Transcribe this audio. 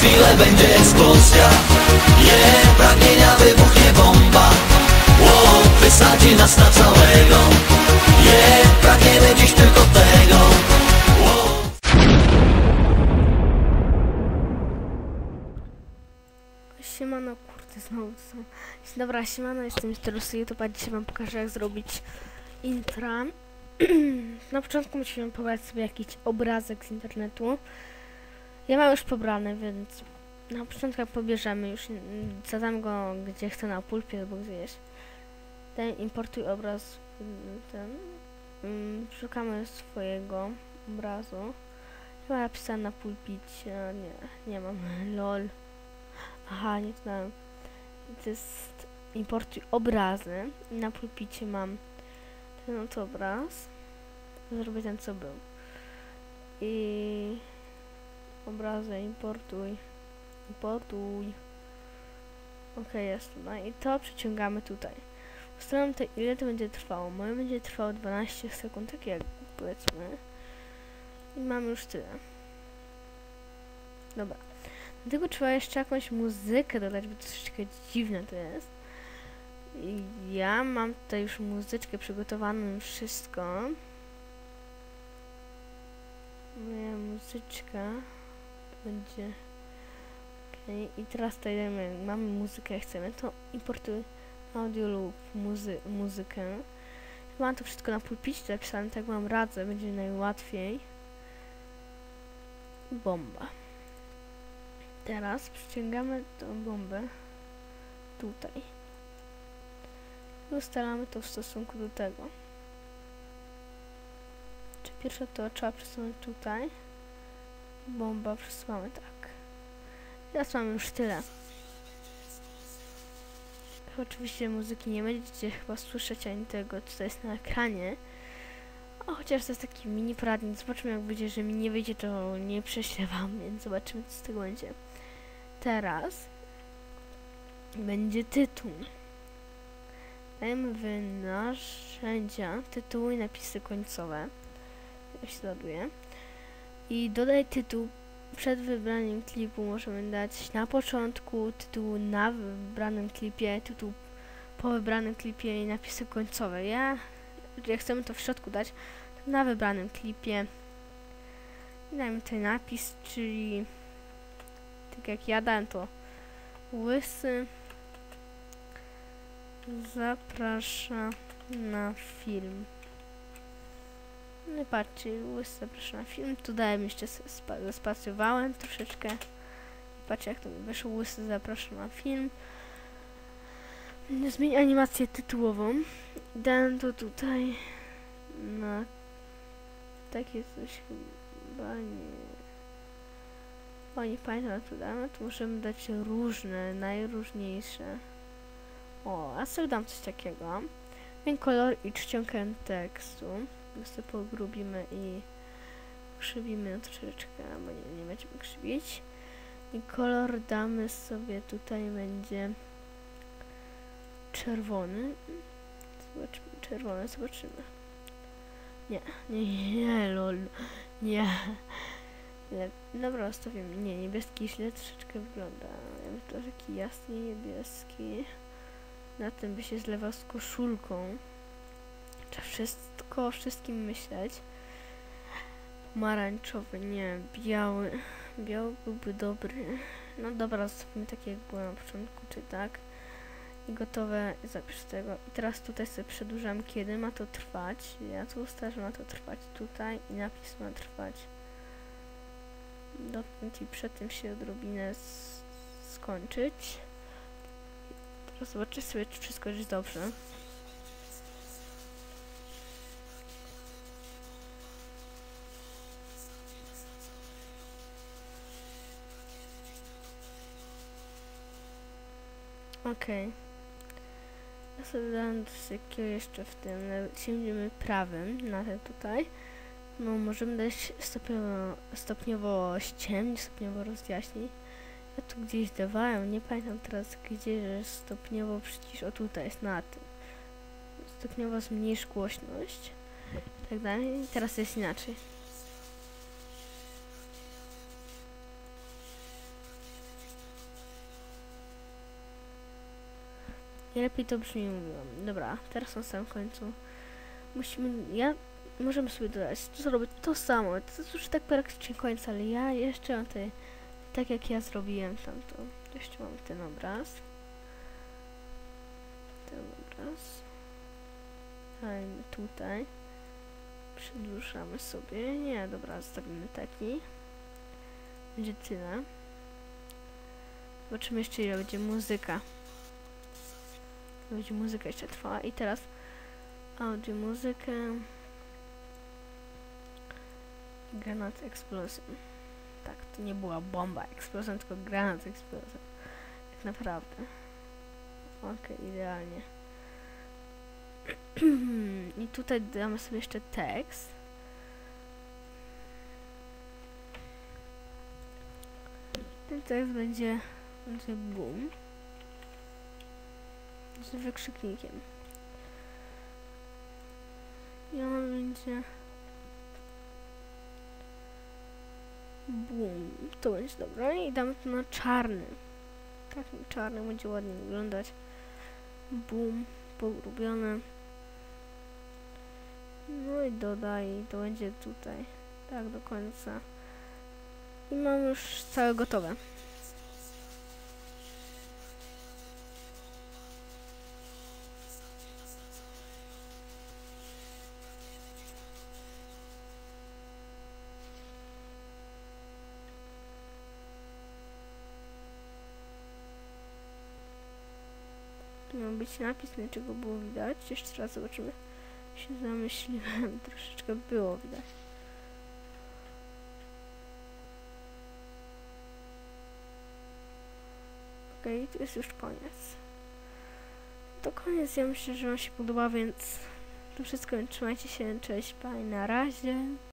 chwilę będzie eksplozja Je, pragnienia wybuchnie bomba Wow, wysadzi nas na całego Je, pragniemy dziś tylko tego wow. Siemano, kurde, znowu są. Dobra, siemano, jestem z YouTube, a dzisiaj wam pokażę jak zrobić intra. Na początku musimy pobrać sobie jakiś obrazek z internetu. Ja mam już pobrany, więc na początku pobierzemy już, zadam go gdzie chcę na pulpie albo gdzieś. Ten importuj obraz, mm, ten. mm, Szukamy swojego obrazu. Chyba napisane na pulpicie, nie, nie mam, lol. Aha, nie znałem. To jest importuj obrazy. Na pulpicie mam ten oto obraz. Zrobię ten co był. I obrazy importuj. Importuj. Ok, jest tutaj. I to przyciągamy tutaj. Ustalam to ile to będzie trwało. Moje będzie trwało 12 sekund, tak jak powiedzmy. I mamy już tyle. Dobra. Dlatego trzeba jeszcze jakąś muzykę dodać, bo troszeczkę dziwne to jest. Ja mam tutaj już muzyczkę przygotowaną, wszystko. Moja muzyczka będzie... Okay. I teraz dajemy, mamy muzykę, chcemy, to importuj audio lub muzy muzykę. Mam to wszystko na pulpicie zapisane, tak mam radzę, będzie najłatwiej. Bomba. Teraz przyciągamy tą bombę tutaj. I ustalamy to w stosunku do tego. Czy pierwsze to trzeba przesunąć tutaj. Bomba przesuwamy tak. Teraz mamy już tyle. Oczywiście muzyki nie będziecie chyba słyszeć ani tego, co jest na ekranie. O, chociaż to jest taki mini poradnik. Zobaczymy jak będzie, że mi nie wyjdzie, to nie prześlę wam, więc zobaczymy co z tego będzie. Teraz będzie tytuł. Dajemy w narzędzia tytuły i napisy końcowe. Ja się ładuje. I dodaj tytuł przed wybraniem klipu. Możemy dać na początku, tytuł na wybranym klipie, tytuł po wybranym klipie i napisy końcowe. Ja, jak chcemy to w środku dać, to na wybranym klipie. Dajmy tutaj napis, czyli tak jak ja dałem to łysy zaprasza na film no i patrzcie, łysy zaprasza na film tu dałem jeszcze spa spacjowałem troszeczkę patrzcie jak to mi wyszło łysy zaprasza na film zmień animację tytułową dałem to tutaj na takie coś chyba nie o, nie pamiętam co damy, to możemy dać różne, najróżniejsze. O, a sobie dam coś takiego. Ten kolor i czcionkę tekstu. Sobie pogrubimy i krzywimy troszeczkę, bo nie, nie będziemy krzywić. I kolor damy sobie, tutaj będzie czerwony. Zobaczmy, czerwony, zobaczymy. Nie, nie, nie, lol, nie. Dobra, ustawimy. Nie, niebieski źle troszeczkę wygląda. Ja to taki jasny niebieski. Na tym by się zlewał z koszulką. Wszystko o wszystkim myśleć. Pomarańczowy, nie, biały. Biały byłby dobry. No dobra, zostawimy tak jak było na początku, czy tak. I gotowe, zapisz tego. I teraz tutaj sobie przedłużam, kiedy ma to trwać. Ja tu ustawiam, że ma to trwać tutaj i napis ma trwać dotknąć i przed tym się odrobinę skończyć. Teraz zobaczę sobie, czy wszystko jest dobrze. Okej. Okay. Ja sobie dam do jeszcze w tym, sięgniemy prawym na ten tutaj. No, możemy dać stopniowo, stopniowo ściemnić, stopniowo rozjaśnić. Ja tu gdzieś dawałem, nie pamiętam teraz gdzie, że stopniowo przecież o tutaj jest na tym. Stopniowo zmniejsz głośność i tak dalej. Teraz jest inaczej. I lepiej to brzmi mówiłam. Dobra, teraz na samym końcu musimy, ja, możemy sobie dodać, to zrobię to samo, to już tak praktycznie koniec, ale ja jeszcze mam te, tak jak ja zrobiłem tamto, jeszcze mam ten obraz. Ten obraz. Dajmy tutaj. Przedłużamy sobie, nie, dobra, zostawimy taki. Będzie tyle. Zobaczymy jeszcze ile będzie muzyka. Będzie muzyka jeszcze trwała. I teraz audio muzykę. Granat explosion tak to nie była bomba explosion tylko granat explosion tak naprawdę. Okej idealnie. I tutaj damy sobie jeszcze tekst. Ten tekst będzie będzie boom z wykrzyknikiem i ona będzie... Bum. To będzie dobre. I damy to na czarny. Tak, na czarny będzie ładnie wyglądać. Bum. Pogrubione. No i dodaj. To będzie tutaj. Tak, do końca. I mam już całe gotowe. Miał być napis, no czego było widać. Jeszcze raz zobaczymy. Się zamyśliłem, troszeczkę było widać. Okej, okay, to jest już koniec. To koniec, ja myślę, że Wam się podoba, więc to wszystko. Trzymajcie się, cześć, bye, na razie.